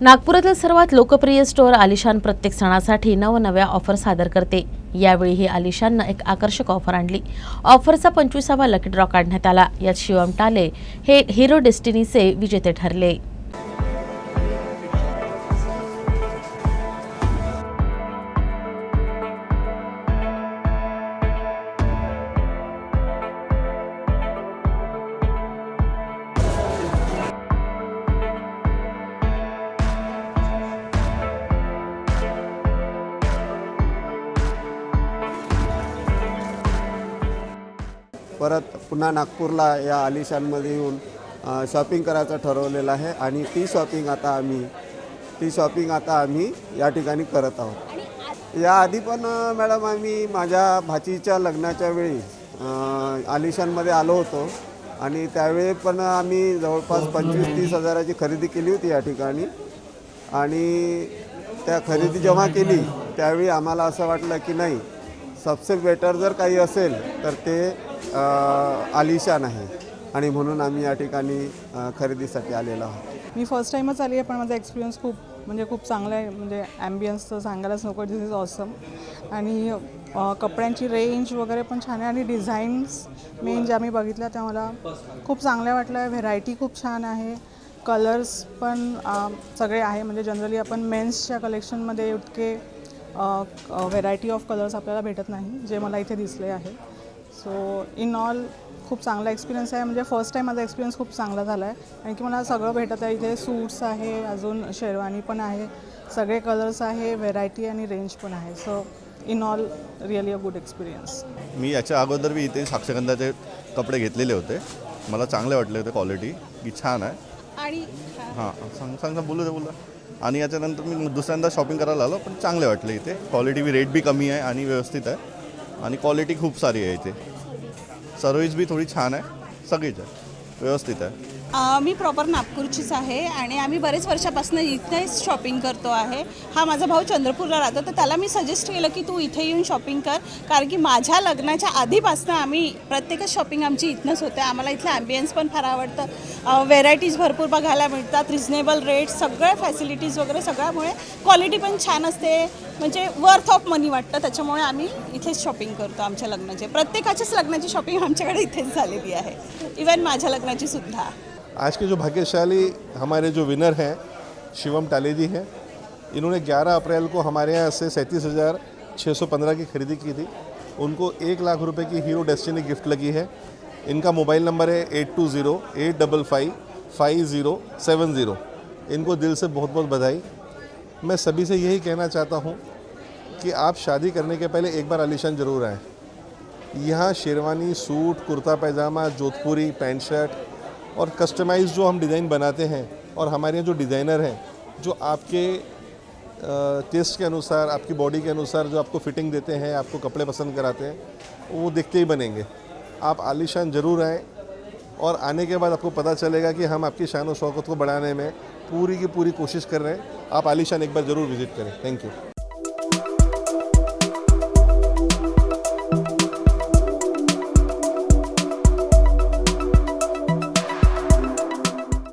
नागपुरातील सर्वात लोकप्रिय स्टोअर आलिशान प्रत्येक सणासाठी नवनव्या ऑफर सादर करते. यावेळी ही आलिशाननं एक आकर्षक ऑफर आणली. ऑफरचा पंचवीसावा लकी ड्रॉ काढण्यात आला. यात शिवम टाले हे हिरो डेस्टिनीचे विजेते ठरले. परत पुन्हा नागपूरला या आलिशानमध्ये येऊन शॉपिंग करायचं ठरवलेलं आहे आणि ती शॉपिंग आता आम्ही ती शॉपिंग आता आम्ही या ठिकाणी करत आहोत. याआधी पण मॅडम आम्ही माझ्या भाचीच्या लग्नाच्या वेळी आलिशानमध्ये आलो होतो आणि त्यावेळी पण आम्ही जवळपास पंचवीस तीस हजाराची खरेदी केली होती या ठिकाणी. आणि त्या खरेदी जेव्हा केली त्यावेळी आम्हाला असं वाटलं की नाही सबसे बेटर जर काही असेल तर ते आलिशान आहे आणि म्हणून आम्ही या ठिकाणी खरेदीसाठी आलेलो आहोत. मी फर्स्ट टाईमच आली आहे पण माझा एक्सपिरियन्स खूप म्हणजे खूप चांगला आहे. म्हणजे ॲम्बियन्स तर सांगायलाच नको दिस इज ऑसम आणि कपड्यांची रेंज वगैरे पण छान आहे. आणि डिझाईन्स मेन ज्या मी बघितल्या त्या मला खूप चांगल्या वाटल्या. व्हेरायटी खूप छान आहे. कलर्स पण सगळे आहे. म्हणजे जनरली आपण मेन्सच्या कलेक्शनमध्ये इतके व्हेरायटी ऑफ कलर्स आपल्याला भेटत नाही जे मला इथे दिसले आहे. सो इन ऑल खूप चांगला एक्सपिरियन्स आहे. म्हणजे फर्स्ट टाईम माझा एक्सपिरियन्स खूप चांगला झाला आहे आणि की मला सगळं भेटत आहे. इथे सूट्स आहे अजून शेरवानी पण आहे. सगळे कलर्स आहे व्हेरायटी आणि रेंज पण आहे. So in all really a good experience मी याच्या अगोदर मी इथे साक्षगंधाचे कपडे घेतलेले होते. मला चांगले वाटले होते क्वालिटी की छान आहे. आणि हां सांग सांग ना, बोलू दे बोला आणि याच्यानंतर मी दुसऱ्यांदा शॉपिंग करायला आलो पण चांगले वाटले इथे. क्वालिटी बी रेट बी कमी आहे आणि व्यवस्थित आहे. आणि क्वालिटी खूप सारी आहे इथे. सर्विस बी थोडी छान आहे. सगळीच आहे. व्यवस्थित आहे. मी प्रॉपर नागपूरचीच आहे आणि आम्ही बरेच वर्षापासून इथेच शॉपिंग करतो आहे. हा माझा भाऊ चंद्रपूरला राहतो तर त्याला मी सजेस्ट केलं की तू इथे येऊन शॉपिंग कर. कारण की माझ्या लग्नाच्या आधीपासून आम्ही प्रत्येकच शॉपिंग आमची इथनंच होते. आम्हाला इथलं ॲम्बियन्स पण फार आवडतं. व्हेरायटीज भरपूर बघायला मिळतात रिझनेबल रेट सगळ्या फॅसिलिटीज वगैरे सगळ्यामुळे क्वालिटी पण छान असते. म्हणजे वर्थ ऑफ मनी वाटतं. त्याच्यामुळे आम्ही इथेच शॉपिंग करतो आमच्या लग्नाचे. प्रत्येकाच्याच लग्नाची शॉपिंग आमच्याकडे इथेच झालेली आहे. इवन माझ्या लग्नाची सुद्धा. आज के जो भाग्यशाली हमारे जो विनर हैं शिवम टाले जी हैं इन्होंने 11 अप्रैल को हमारे यहाँ से सैंतीस हज़ार छः सौ पंद्रह की खरीदी की थी। उनको एक लाख रुपए की हीरो डेस्टिनी गिफ्ट लगी है। इनका मोबाइल नंबर है eight two zero eight double five five zero seven zero. इनको दिल से बहुत बहुत बधाई। मैं सभी से यही कहना चाहता हूँ कि आप शादी करने के पहले एक बार आलिशान ज़रूर आएँ। यहाँ sherwani suit, kurta pyjama, Jodhpuri, pant shirt और कस्टमाइज जो हम डिज़ाइन बनाते हैं और हमारे यहाँ जो डिज़ाइनर हैं, जो आपके टेस्ट के अनुसार, आपकी बॉडी के अनुसार जो आपको फिटिंग देते हैं, आपको कपड़े पसंद कराते हैं, वो देखते ही बनेंगे। आप आलीशान ज़रूर आएँ और आने के बाद आपको पता चलेगा कि हम आपकी शान और शौकत को बढ़ाने में पूरी की पूरी कोशिश कर रहे हैं। आप आलीशान एक बार ज़रूर विज़िट करें। Thank you